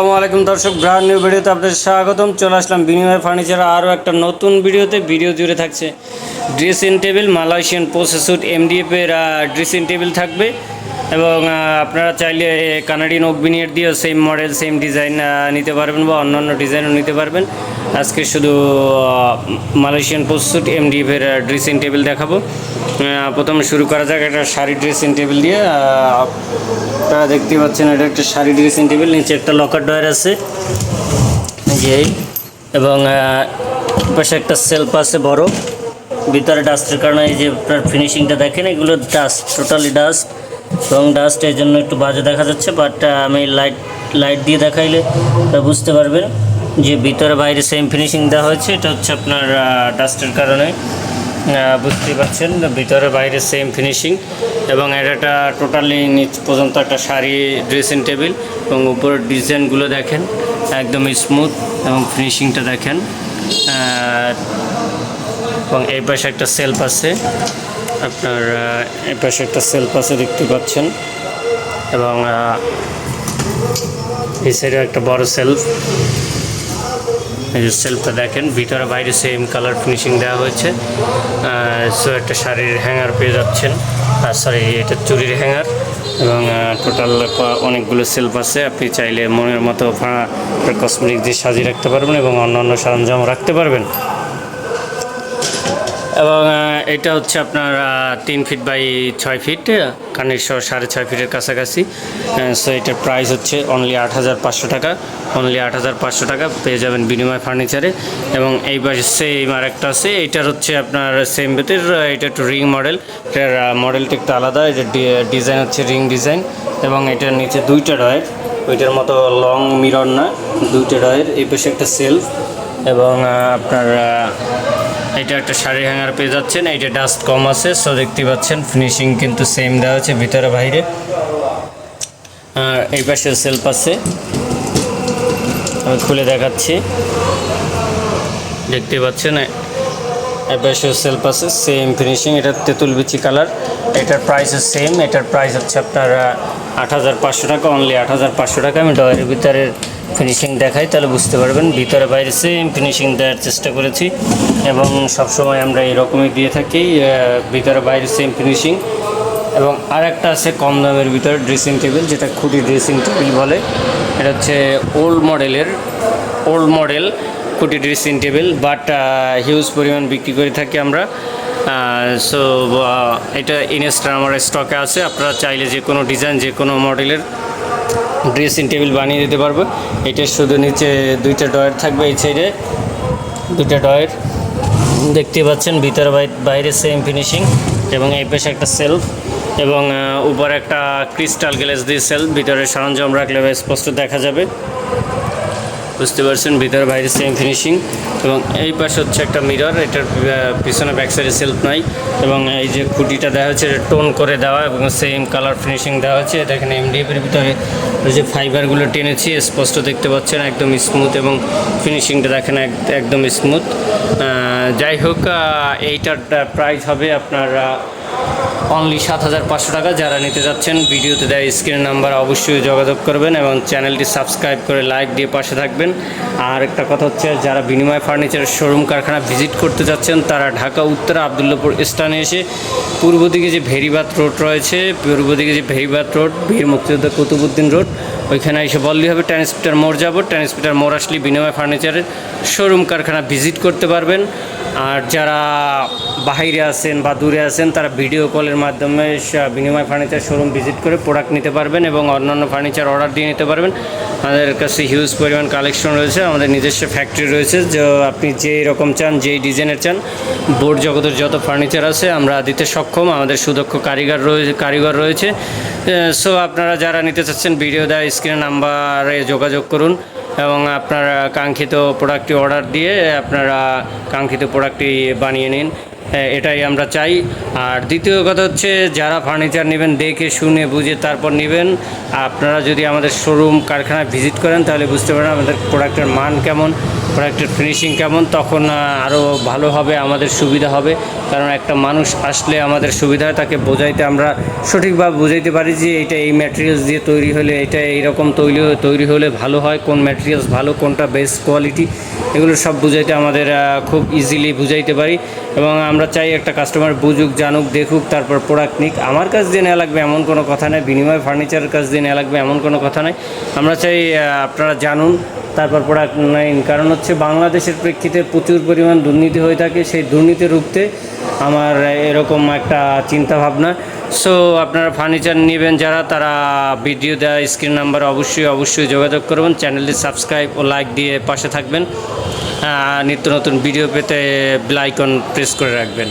আসসালামু আলাইকুম দর্শক ব্রান্ড নিউ ভিডিওতে আপনাদের স্বাগতম। চলে আসলাম বিনিময় ফার্নিচার আরও একটা নতুন ভিডিওতে। ভিডিও জুড়ে থাকছে ড্রেসিং টেবিল মালয়েশিয়ান প্রসেসুড এমডিএফের ড্রেসিং টেবিল থাকবে। এবং আপনারা চাইলে কানাডিয়ান ওকবিনিয়ার দিয়েও সেম মডেল সেম ডিজাইন নিতে পারবেন বা অন্যান্য ডিজাইনও নিতে পারবেন। আজকে শুধু মালয়েশিয়ান প্রসেসুড এমডিএফের ড্রেসিং টেবিল দেখাবো। প্রথমে শুরু করা যাক একটা শাড়ি ড্রেসিং টেবিল দিয়ে। আপনারা দেখতে পাচ্ছেন এটা একটা শাড়ি ড্রেসিং টেবিল নিচে একটা লকার ডয়ার আছে। যে। এবং পাশে একটা সেলফ আছে বড়। ভিতরে ডাস্টের কারণে এই যে আপনার ফিনিশিংটা দেখেন, এগুলো ডাস্ট টোটালি ডাস্ট এবং ডাস্ট এই জন্য একটু বাজে দেখা যাচ্ছে বাট আমি লাইট লাইট দিয়ে দেখাইলে বুঝতে পারবেন যে ভিতরে বাইরে সেম ফিনিশিং দেওয়া হয়েছে। এটা হচ্ছে আপনার ডাস্টের কারণে। আহ, বুঝতেই পারছেন ভিতরে বাইরে সেম ফিনিশিং এবং এটা টোটালি নিচ পর্যন্ত একটা শাড়ি ড্রেসিং টেবিল এবং উপরের ডিজাইনগুলো দেখেন একদম স্মুথ এবং ফিনিশিংটা দেখেন। এবং এই পাশে একটা সেলফ আছে। আপনার আহ, এই পাশে একটা সেলফ আছে দেখতে পাচ্ছেন। এবং এই সাইডে একটা বড় সেলফ এই যে সেলফটা দেখেন ভিতরে বাইরে সেম কালার ফিনিশিং দেওয়া হয়েছে। সো একটা শাড়ির হ্যাঙ্গার পেয়ে যাচ্ছেন। আর সরি এটা চুরির হ্যাঙ্গার এবং টোটাল অনেকগুলো সেলফ আছে আপনি চাইলে মনের মতো কসমেটিক দিয়ে সাজিয়ে রাখতে পারবেন এবং অন্যান্য সরঞ্জাম রাখতে পারবেন। এবং এটা হচ্ছে আপনার তিন ফিট বাই ছয় ফিট কানের সহ সাড়ে ছয় ফিটের কাছাকাছি। সো এটার প্রাইস হচ্ছে অনলি আট হাজার পাঁচশো টাকা। অনলি আট হাজার পাঁচশো টাকা পেয়ে যাবেন বিনিময় ফার্নিচারে এবং এই সেম আর একটা আছে, এটার হচ্ছে আপনার সেম বেতের এটা একটু রিং মডেল এটার মডেলটা একটু আলাদা এটা ডিজাইন হচ্ছে রিং ডিজাইন এবং এটার নিচে দুইটা ডয়ের ওইটার মতো লং মিরর না, দুইটা ডয়ের এই পাশে একটা সেলফ এবং আপনার এটা একটা শাড়ি হ্যাঙ্গার পেয়ে যাচ্ছেন, এইটা ডাস্ট কম আছে সো দেখতে পাচ্ছেন ফিনিশিং কিন্তু সেম দেওয়া আছে ভিতরে বাইরে। আর এই পাশে সেলফ আছে। আমি খুলে দেখাচ্ছি। দেখতে পাচ্ছেন পাশে সেলফ আছে সেম ফিনিশিং এটা তেঁতুল বিচি কালার এটার প্রাইস সেম এটার প্রাইস হচ্ছে আপনার আট হাজার পাঁচশো টাকা অনলি আট হাজার পাঁচশো টাকা। আমি ডয়ের ভিতরের ফিনিশিং দেখাই, তাহলে বুঝতে পারবেন। ভিতরে বাইরে সেম ফিনিশিং দেওয়ার চেষ্টা করেছি এবং সবসময় আমরা এরকমই দিয়ে থাকি ভিতরে বাইরে সেম ফিনিশিং এবং আর একটা আছে কম দামের ভিতরে ড্রেসিং টেবিল যেটা খুঁটি ড্রেসিং টেবিল বলে। এটা হচ্ছে ওল্ড মডেলের ওল্ড মডেল খুঁটি ড্রেসিং টেবিল বাট হিউজ পরিমাণ বিক্রি করে থাকি আমরা। সো এটা ইনস্টার আমার স্টকে আছে। আপনারা চাইলে যে কোনো ডিজাইন যে কোনো মডেলের ড্রেসিং টেবিল বানিয়ে দিতে পারব। এটা শুধু নিচে দুইটা ডয়ার থাকবে এই সাইডে। দুইটা ডয়ের দেখতে পাচ্ছেন, ভিতর বাইরে সেম ফিনিশিং এবং এই পাশে একটা সেলফ এবং উপর একটা ক্রিস্টাল গ্লাস দিয়ে সেলফ। ভিতরে সরঞ্জাম রাখলে স্পষ্ট দেখা যাবে। বুঝতে পারছেন, ভিতরে বাইরে সেম ফিনিশিং এবং এই পাশে হচ্ছে একটা মিরর এটার পিছনে ব্যাক সাইডে সেলফ নাই এবং এই যে খুঁটিটা দেওয়া হচ্ছে এটা টোন করে দেওয়া এবং সেম কালার ফিনিশিং দেওয়া হচ্ছে এটা এখানে এমডিএফের ভিতরে যে ফাইবারগুলো টেনেছি, স্পষ্ট দেখতে পাচ্ছেন, একদম স্মুথ এবং ফিনিশিংটা দেখেন এক- একদম স্মুথ যাই হোক এইটার প্রাইস হবে আপনার অনলি সাত হাজার পাঁচশো টাকা। যারা নিতে যাচ্ছেন, ভিডিওতে দেয় স্ক্রিন নাম্বার অবশ্যই যোগাযোগ করবেন এবং চ্যানেলটি সাবস্ক্রাইব করে লাইক দিয়ে পাশে থাকবেন। আর একটা কথা হচ্ছে, যারা বিনিময় ফার্নিচারের শোরুম কারখানা ভিজিট করতে যাচ্ছেন, তারা ঢাকা, উত্তরা, আবদুল্লাপুর স্থানে এসে পূর্ব দিকে যে ভেরিবাত রোড রয়েছে, পূর্ব দিকে যে ভেরিবাত রোড বীর মুক্তিযোদ্ধা কুতুবুদ্দিন রোড ওইখানে এসে বললেই হবে, ট্রান্সমিটার মোড় যাব। ট্রান্সমিটার মোড় আসলে বিনিময় ফার্নিচারের শোরুম কারখানা ভিজিট করতে পারবেন। আর যারা বাহিরে আছেন বা দূরে আছেন, তারা ভিডিও কলের মাধ্যমে বিনিময় ফার্নিচার শোরুম ভিজিট করে প্রোডাক্ট নিতে পারবেন এবং অন্যান্য ফার্নিচার অর্ডার দিয়ে নিতে পারবেন। আমাদের কাছে হিউজ পরিমাণ কালেকশন রয়েছে, আমাদের নিজস্ব ফ্যাক্টরি রয়েছে, যে আপনি যেই রকম চান, যেই ডিজাইনের চান বোর্ড জগতের যত ফার্নিচার আছে, আমরা দিতে সক্ষম, আমাদের সুদক্ষ কারিগর রয়েছে কারিগর রয়েছে। সো আপনারা যারা নিতে চাচ্ছেন ভিডিও দেয় স্ক্রিনের নাম্বারে যোগাযোগ করুন এবং আপনার কাঙ্ক্ষিত প্রোডাক্টটি অর্ডার দিয়ে আপনারা কাঙ্ক্ষিত প্রোডাক্টটি বানিয়ে নিন। এটাই আমরা চাই। আর দ্বিতীয় কথা হচ্ছে, যারা ফার্নিচার নেবেন, দেখে শুনে বুঝে তারপর নেবেন, আপনারা যদি আমাদের শোরুম কারখানায় ভিজিট করেন, তাহলে বুঝতে পারেন আমাদের প্রোডাক্টের মান কেমন প্রোডাক্টের ফিনিশিং কেমন, তখন আরও ভালো হবে, আমাদের সুবিধা হবে। কারণ একটা মানুষ আসলে আমাদের সুবিধা হয়, তাকে বোঝাইতে আমরা সঠিকভাবে বুঝাইতে পারি যে এটা এই ম্যাটেরিয়ালস দিয়ে তৈরি হলে, এটা এইরকম তৈরি তৈরি হলে ভালো হয়, কোন ম্যাটেরিয়ালস ভালো, কোনটা বেস্ট কোয়ালিটি এগুলো সব বুঝাইতে আমাদের খুব ইজিলি বুঝাইতে পারি। এবং আমরা চাই একটা কাস্টমার বুঝুক, জানুক, দেখুক, তারপর প্রোডাক্ট নিক। আমার কাছ দিয়ে নেওয়া লাগবে এমন কোনো কথা নেই, বিনিময় ফার্নিচারের কাছ দিয়ে নেওয়া লাগবে এমন কোনো কথা নেই। আমরা চাই আপনারা জানুন, তারপর প্রোডাক্ট নেন। কারণ হচ্ছে বাংলাদেশের প্রেক্ষিতে প্রচুর পরিমাণ দুর্নীতি হয়ে থাকে। সেই দুর্নীতি রুখতে আমার এরকম একটা চিন্তা ভাবনা সো আপনারা ফার্নিচার নেবেন যারা, তারা ভিডিও দেওয়া স্ক্রিন নাম্বার অবশ্যই অবশ্যই যোগাযোগ করবেন। চ্যানেলটি সাবস্ক্রাইব ও লাইক দিয়ে পাশে থাকবেন। নিত্য নতুন ভিডিও পেতে বেল আইকন প্রেস করে রাখবেন।